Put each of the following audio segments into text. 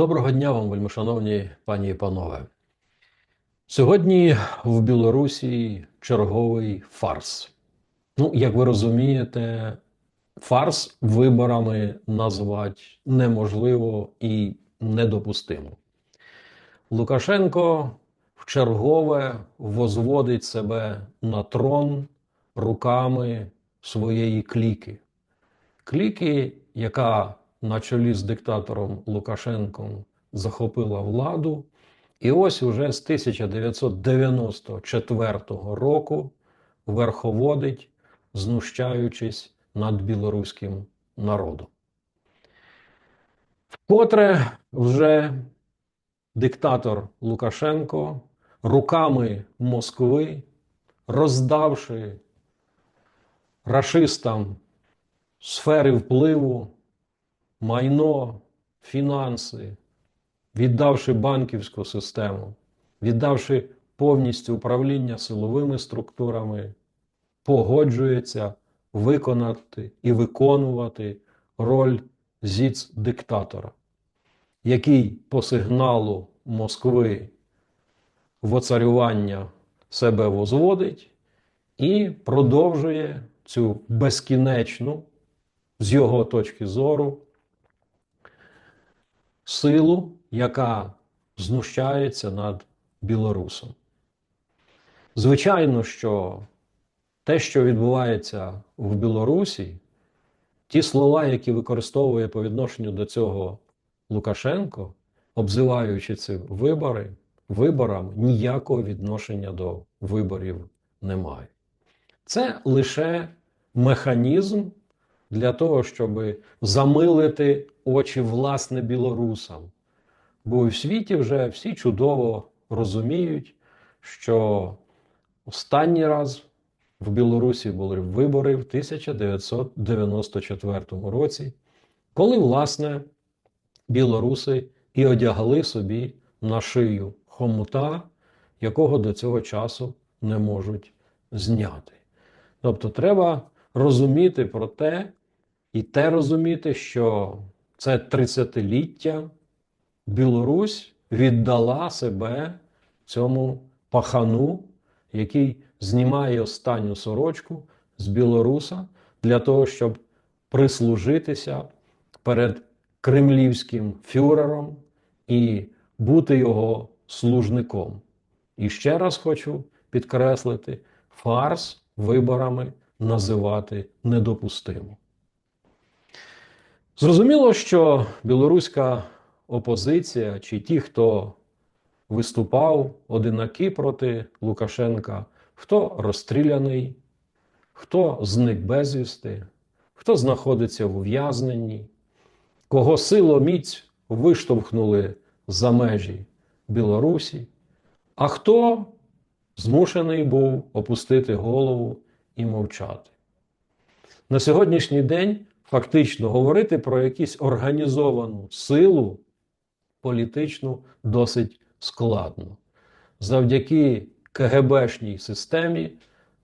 Доброго дня вам, вельмишановні пані і панове. Сьогодні в Білорусі черговий фарс. Ну, як ви розумієте, фарс виборами назвати неможливо і недопустимо. Лукашенко вчергове возводить себе на трон руками своєї кліки. Кліки, яка на чолі з диктатором Лукашенком захопила владу, і ось уже з 1994 року верховодить, знущаючись над білоруським народом. Вкотре вже диктатор Лукашенко руками Москви, роздавши рашистам сфери впливу, майно, фінанси, віддавши банківську систему, віддавши повністю управління силовими структурами, погоджується виконати і виконувати роль зіц-диктатора, який по сигналу Москви воцарювання себе возводить і продовжує цю безкінечну, з його точки зору, силу, яка знущається над білорусом. Звичайно, що те, що відбувається в Білорусі, ті слова, які використовує по відношенню до цього Лукашенко, обзиваючи ці вибори, виборам ніякого відношення до виборів немає. Це лише механізм для того, щоб замилити очі власне білорусам. Бо в світі вже всі чудово розуміють, що останній раз в Білорусі були вибори в 1994 році, коли, власне, білоруси і одягли собі на шию хомута, якого до цього часу не можуть зняти. Тобто, треба розуміти про те, і те розуміти, що це 30-ліття Білорусь віддала себе цьому пахану, який знімає останню сорочку з білоруса для того, щоб прислужитися перед кремлівським фюрером і бути його служником. І ще раз хочу підкреслити: фарс виборами називати недопустимо. Зрозуміло, що білоруська опозиція чи ті, хто виступав одинаки проти Лукашенка, хто розстріляний, хто зник безвісти, хто знаходиться в ув'язненні, кого силоміць виштовхнули за межі Білорусі, а хто змушений був опустити голову і мовчати. На сьогоднішній день фактично говорити про якусь організовану силу політичну досить складно. Завдяки КГБшній системі,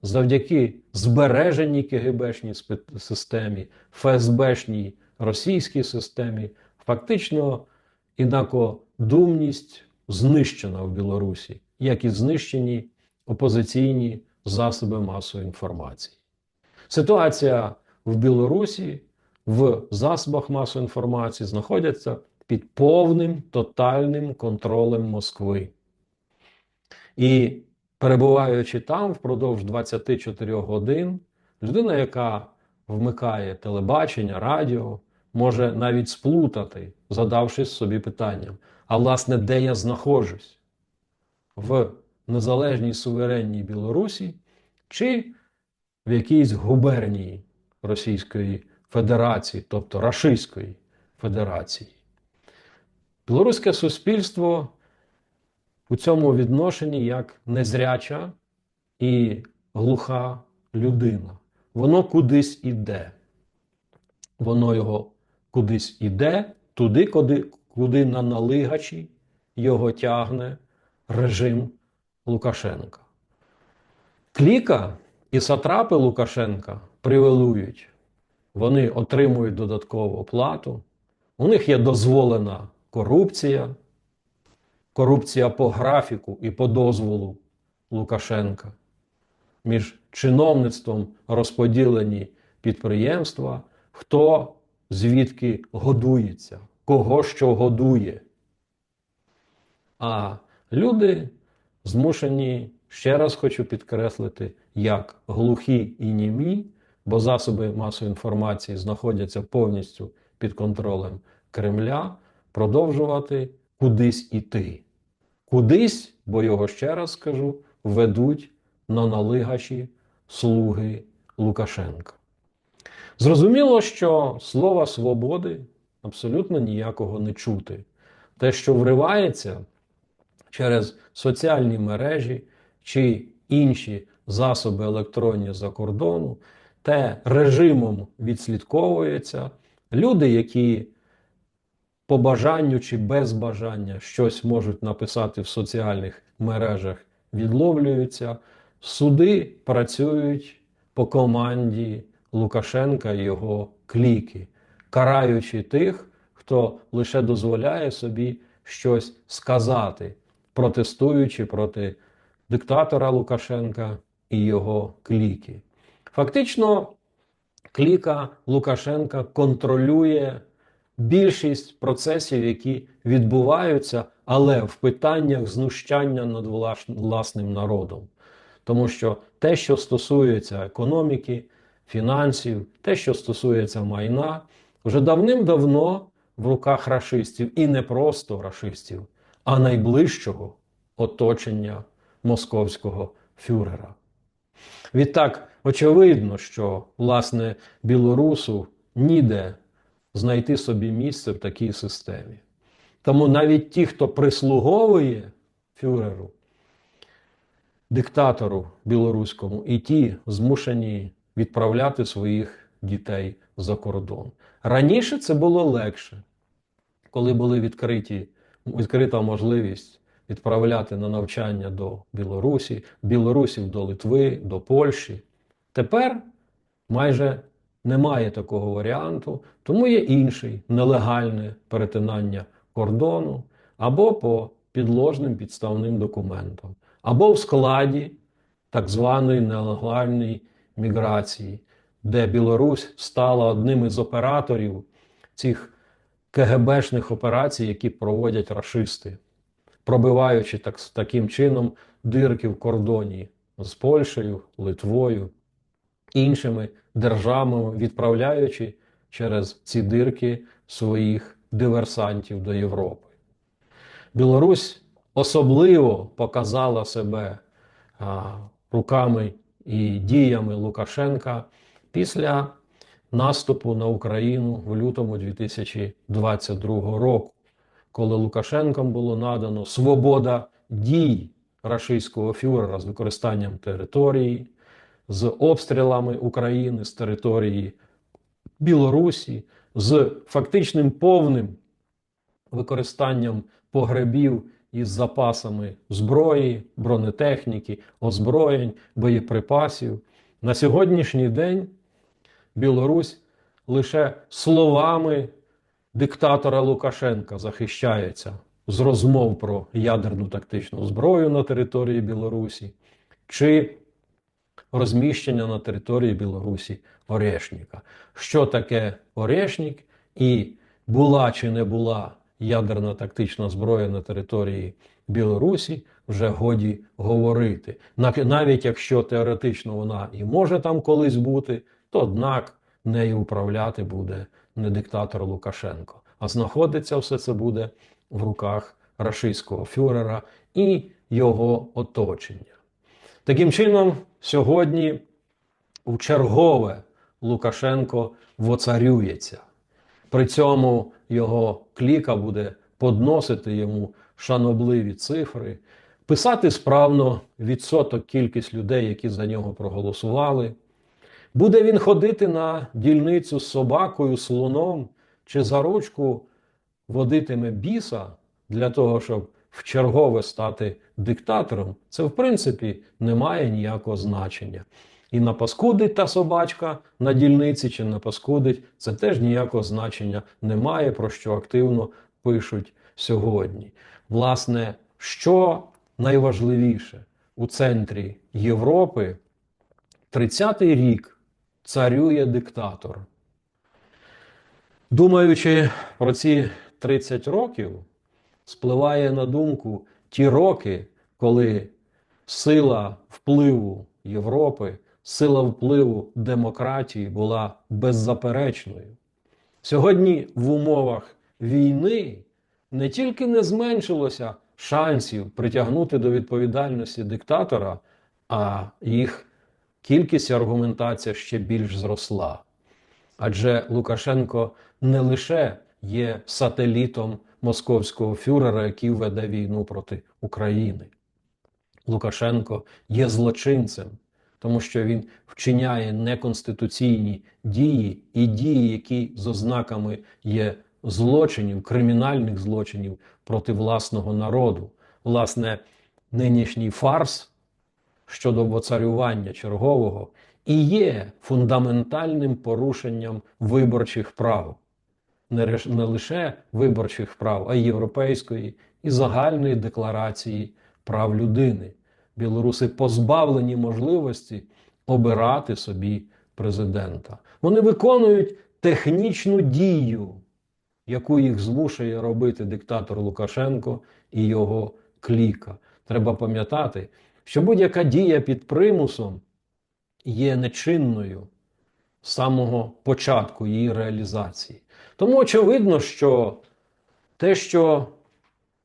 завдяки збереженій КГБшній системі, ФСБшній російській системі, фактично інакодумність знищена в Білорусі, як і знищені опозиційні засоби масової інформації. Ситуація в Білорусі в засобах масової інформації знаходяться під повним тотальним контролем Москви. І перебуваючи там впродовж 24 годин, людина, яка вмикає телебачення, радіо, може навіть сплутати, задавшись собі питанням: а власне, де я знаходжусь? В незалежній суверенній Білорусі чи в якійсь губернії Російської Федерації, тобто Рашистської Федерації. Білоруське суспільство у цьому відношенні як незряча і глуха людина. Воно кудись іде. Воно його кудись іде, туди, куди, куди на налигачі його тягне режим Лукашенка. Кліка і сатрапи Лукашенка привилують вони отримують додаткову оплату, у них є дозволена корупція, корупція по графіку і по дозволу Лукашенка. Між чиновництвом розподілені підприємства, хто звідки годується, кого що годує. А люди змушені, ще раз хочу підкреслити, як глухі і німі, бо засоби масової інформації знаходяться повністю під контролем Кремля, продовжувати кудись іти. Кудись, бо його ще раз скажу, ведуть на налигаші слуги Лукашенка. Зрозуміло, що слова свободи абсолютно ніякого не чути. Те, що вривається через соціальні мережі чи інші засоби електронні за кордону, те режимом відслідковується. Люди, які по бажанню чи без бажання щось можуть написати в соціальних мережах, відловлюються. Суди працюють по команді Лукашенка і його кліки, караючи тих, хто лише дозволяє собі щось сказати, протестуючи проти диктатора Лукашенка і його кліки. Фактично, кліка Лукашенка контролює більшість процесів, які відбуваються, але в питаннях знущання над власним народом. Тому що те, що стосується економіки, фінансів, те, що стосується майна, вже давним-давно в руках рашистів, і не просто рашистів, а найближчого оточення московського фюрера. Відтак, очевидно, що власне білорусу ніде знайти собі місце в такій системі. Тому навіть ті, хто прислуговує фюреру, диктатору білоруському, і ті змушені відправляти своїх дітей за кордон. Раніше це було легше, коли відкриті, відкрита можливість відправляти на навчання до Білорусі, білорусів до Литви, до Польщі. Тепер майже немає такого варіанту, тому є інший нелегальне перетинання кордону або по підложним підставним документам, або в складі так званої нелегальної міграції, де Білорусь стала одним із операторів цих КГБшних операцій, які проводять рашисти, пробиваючи так, таким чином дирки в кордоні з Польщею, Литвою, іншими державами, відправляючи через ці дирки своїх диверсантів до Європи. Білорусь особливо показала себе а, руками і діями Лукашенка після наступу на Україну в лютому 2022 року, коли Лукашенком було надано свобода дій рашистського фюрера з використанням території, з обстрілами України з території Білорусі, з фактичним повним використанням погребів із запасами зброї, бронетехніки, озброєнь, боєприпасів. На сьогоднішній день Білорусь лише словами диктатора Лукашенка захищається з розмов про ядерну тактичну зброю на території Білорусі чи розміщення на території Білорусі Орешника. Що таке Орешник і була чи не була ядерна тактична зброя на території Білорусі, вже годі говорити. Навіть якщо теоретично вона і може там колись бути, то однак нею управляти буде не диктатор Лукашенко, а знаходиться все це буде в руках рашистського фюрера і його оточення. Таким чином, сьогодні в чергове Лукашенко воцарюється. При цьому його кліка буде подносити йому шанобливі цифри, писати справно відсоток кількість людей, які за нього проголосували. Буде він ходити на дільницю з собакою, слоном чи за ручку водитиме біса для того, щоб в чергове стати диктатором, це в принципі не має ніякого значення. І напаскудить та собачка на дільниці чи напаскудить, це теж ніякого значення немає, про що активно пишуть сьогодні. Власне, що найважливіше у центрі Європи 30-й рік царює диктатор. Думаючи про ці 30 років, спливає на думку ті роки, коли сила впливу Європи, сила впливу демократії була беззаперечною. Сьогодні в умовах війни не тільки не зменшилося шансів притягнути до відповідальності диктатора, а їх кількість і аргументація ще більш зросла. Адже Лукашенко не лише є сателітом московського фюрера, який веде війну проти України. Лукашенко є злочинцем, тому що він вчиняє неконституційні дії і дії, які з ознаками є злочинів, кримінальних злочинів проти власного народу. Власне, нинішній фарс щодо воцарювання чергового і є фундаментальним порушенням виборчих прав. Не лише виборчих прав, а й європейської і загальної декларації прав людини. Білоруси позбавлені можливості обирати собі президента. Вони виконують технічну дію, яку їх змушує робити диктатор Лукашенко і його кліка. Треба пам'ятати, що будь-яка дія під примусом є нечинною з самого початку її реалізації. Тому очевидно, що те, що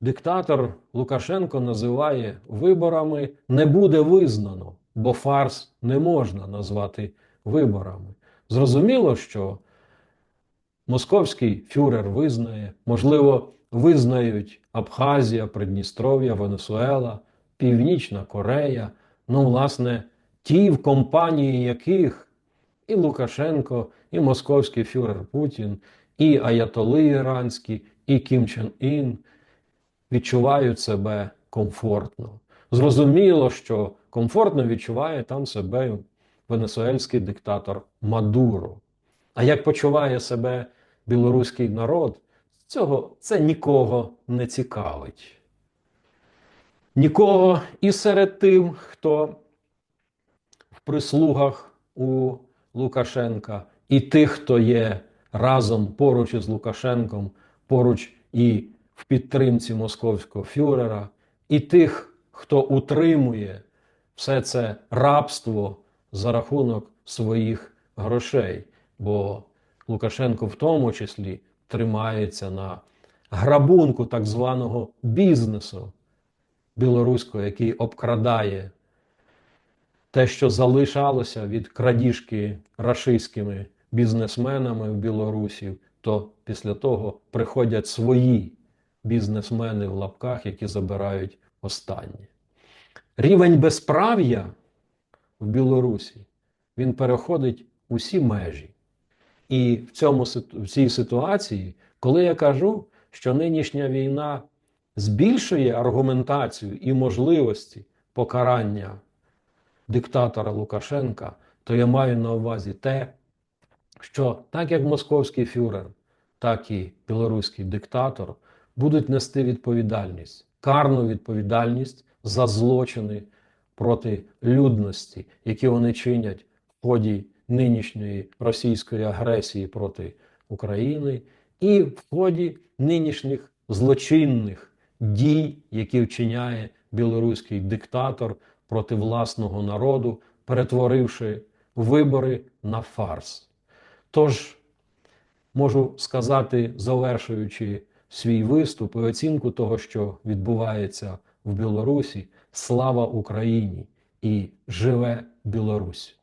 диктатор Лукашенко називає виборами, не буде визнано, бо фарс не можна назвати виборами. Зрозуміло, що московський фюрер визнає, можливо, визнають Абхазія, Придністров'я, Венесуела, Північна Корея, ну, власне, ті, в компанії яких і Лукашенко, і московський фюрер Путін, і Аятоли Іранські, і Кім Чен Ін відчувають себе комфортно. Зрозуміло, що комфортно відчуває там себе венесуельський диктатор Мадуро. А як почуває себе білоруський народ, цього це нікого не цікавить. Нікого і серед тим, хто в прислугах у Лукашенка, і тих, хто є разом поруч із Лукашенком, поруч і в підтримці московського фюрера, і тих, хто утримує все це рабство за рахунок своїх грошей. Бо Лукашенко в тому числі тримається на грабунку так званого бізнесу білоруського, який обкрадає те, що залишалося від крадіжки рашистськими бізнесменами в Білорусі, то після того приходять свої бізнесмени в лапках, які забирають останнє. Рівень безправ'я в Білорусі він переходить усі межі. І в, цьому, в цій ситуації, коли я кажу, що нинішня війна збільшує аргументацію і можливості покарання диктатора Лукашенка, то я маю на увазі те, що так як московський фюрер, так і білоруський диктатор будуть нести відповідальність, карну відповідальність за злочини проти людності, які вони чинять в ході нинішньої російської агресії проти України, і в ході нинішніх злочинних дій, які вчиняє білоруський диктатор проти власного народу, перетворивши вибори на фарс. Тож можу сказати, завершуючи свій виступ і оцінку того, що відбувається в Білорусі, слава Україні і живе Білорусь!